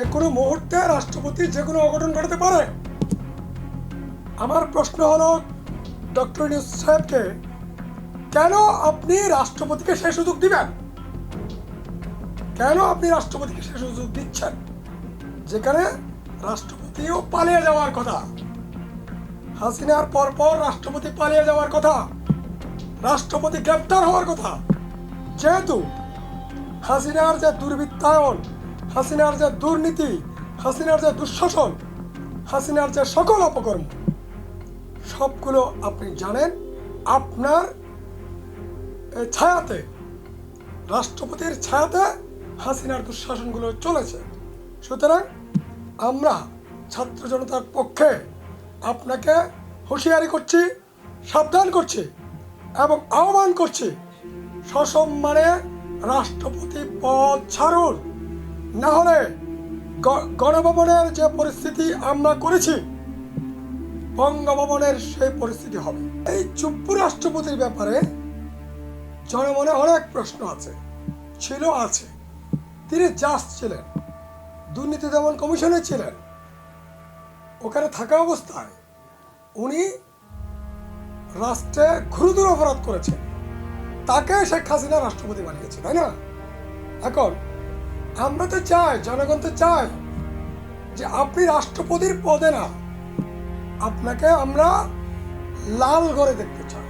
যে কোনো মুহূর্তে রাষ্ট্রপতির যে কোনো অঘটন ঘটাতে পারে। আমার প্রশ্ন হলো, ডক্টর নিউজ সাহেবকে কেন আপনি রাষ্ট্রপতিকে সেই সুযোগ দিবেন? কেন আপনি রাষ্ট্রপতিকে সেই সুযোগ দিচ্ছেন? যেখানে রাষ্ট্রপতিও পালিয়ে যাওয়ার কথা। হাসিনার পর পর রাষ্ট্রপতি পালিয়ে যাওয়ার কথা। রাষ্ট্রপতি গ্রেপ্তার হওয়ার কথা। যেহেতু হাসিনার যে দুর্বৃত্তায়ন হাসিনার যে দুর্নীতি, হাসিনার যে দুঃশাসন, হাসিনার যে সকল অপকর্ম, সবগুলো আপনি জানেন, আপনার ছায়াতে, রাষ্ট্রপতির ছায়াতে হাসিনার দুঃশাসনগুলো চলেছে। সুতরাং আমরা ছাত্র জনতার পক্ষে আপনাকে হুঁশিয়ারি করছি, সাবধান করছি এবং আহ্বান করছি, সসম্মানে রাষ্ট্রপতি পদ ছাড়ুন। না হলে গণভবনের যে পরিস্থিতি আমরা করেছি, বঙ্গভবনের সেই পরিস্থিতি হবে। এই চুপ্পু রাষ্ট্রপতির ব্যাপারে জনমনে অনেক প্রশ্ন আছে, ছিল আছে। তিনি জাজ ছিলেন, দুর্নীতি দমন কমিশনে ছিলেন। ওখানে থাকা অবস্থায় উনি রাষ্ট্রে ঘুরুদুর অপরাধ করেছেন। তাকে শেখ হাসিনা রাষ্ট্রপতি বানিয়েছে, তাই না? এখন আমরা তো চাই, জনগণ তো চাই যে আপনি রাষ্ট্রপতির পদে না, আপনাকে আমরা লাল ঘরে দেখতে চাই।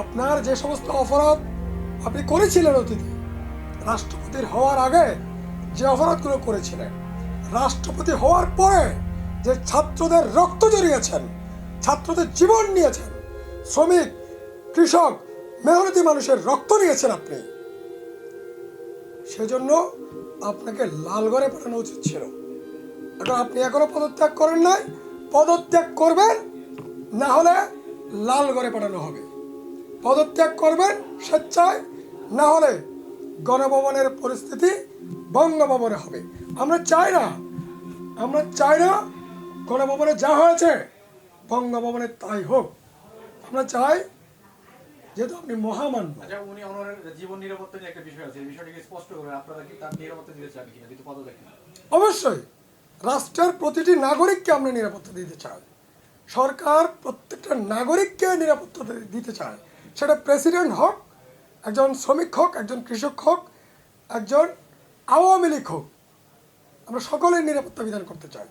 আপনার যে সমস্ত অপরাধ আপনি করেছিলেন অতীতে, রাষ্ট্রপতির হওয়ার আগে যে অপরাধগুলো করেছিলেন, রাষ্ট্রপতি হওয়ার পরে যে ছাত্রদের রক্ত জড়িয়েছেন, ছাত্রদের জীবন নিয়েছেন, শ্রমিক, কৃষক, মেহনতি মানুষের রক্ত নিয়েছেন আপনি, সেজন্য আপনাকে লালগড়ে পাঠানো উচিত ছিল। এখন আপনি এখনও পদত্যাগ করেন নাই। পদত্যাগ করবেন, না হলে লালগড়ে পাঠানো হবে। পদত্যাগ করবেন স্বেচ্ছায়, না হলে গণভবনের পরিস্থিতি বঙ্গভবনে হবে। আমরা চাই না, আমরা চাই না গণভবনে যা হয়েছে, বঙ্গভবনে তাই হোক। আমরা চাই যেহেতু আপনি মহামান্য। আচ্ছা উনি ওনার জীবন নিরাপত্তা নিয়ে একটা বিষয় আছে। এই বিষয়টাকে স্পষ্ট আপনারা কি তার নিরাপত্তা দিতে চান কিনা? কিন্তু পদ দেখেন অবশ্যই। রাষ্ট্রের প্রতিটি নাগরিককে আমরা নিরাপত্তা দিতে চাই। সরকার প্রত্যেকটা নাগরিককে নিরাপত্তা দিতে চায়। সেটা প্রেসিডেন্ট হোক একজন শ্রমিক হোক একজন কৃষক হোক একজন আওয়ামী লীগ হোক আমরা সকলের নিরাপত্তা বিধান করতে চাই।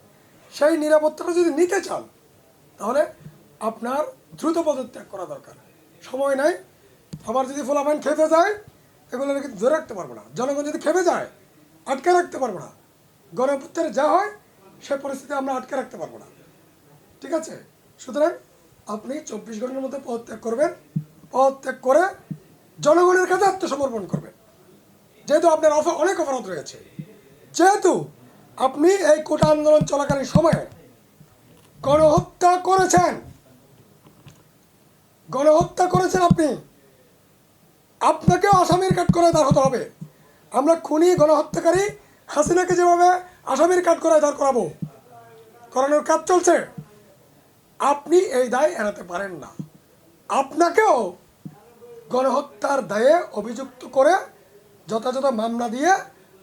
সেই নিরাপত্তাটা যদি নিতে চান তাহলে আপনার দ্রুত পদত্যাগ করা দরকার। সময় নাই। আবার যদি ফলাফান খেপে যায় এগুলো কিন্তু ধরে রাখতে পারব না। জনগণ যদি খেপে যায়, আটকে রাখতে পারব না। গণপুত্রের যা হয়, সে পরিস্থিতি আমরা আটকে রাখতে পারব না। ঠিক আছে? সুতরাং আপনি চব্বিশ ঘণ্টার মধ্যে পদত্যাগ করবেন। পদত্যাগ করে জনগণের কাছে আত্মসমর্পণ করবেন। যেহেতু আপনার অফ- অনেক অপরাধ রয়েছে। যেহেতু আপনি এই কোটা আন্দোলন চলাকালীন সময়ে গণহত্যা করেছেন গণহত্যা করেছেন আপনি, আপনাকেও আসামির কাঠ করে দাঁড় হতে হবে। আমরা খুনি, গণহত্যাকারী, হাসিনাকে যেভাবে আসামির কাঠ করে দাঁড় করাবো, করানোর কাজ চলছে। আপনি এই দায় এড়াতে পারেন না। আপনাকেও গণহত্যার দায়ে অভিযুক্ত করে যথাযথ মামলা দিয়ে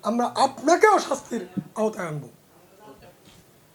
আমরা আপনাকেও শাস্তির আওতায় আনব।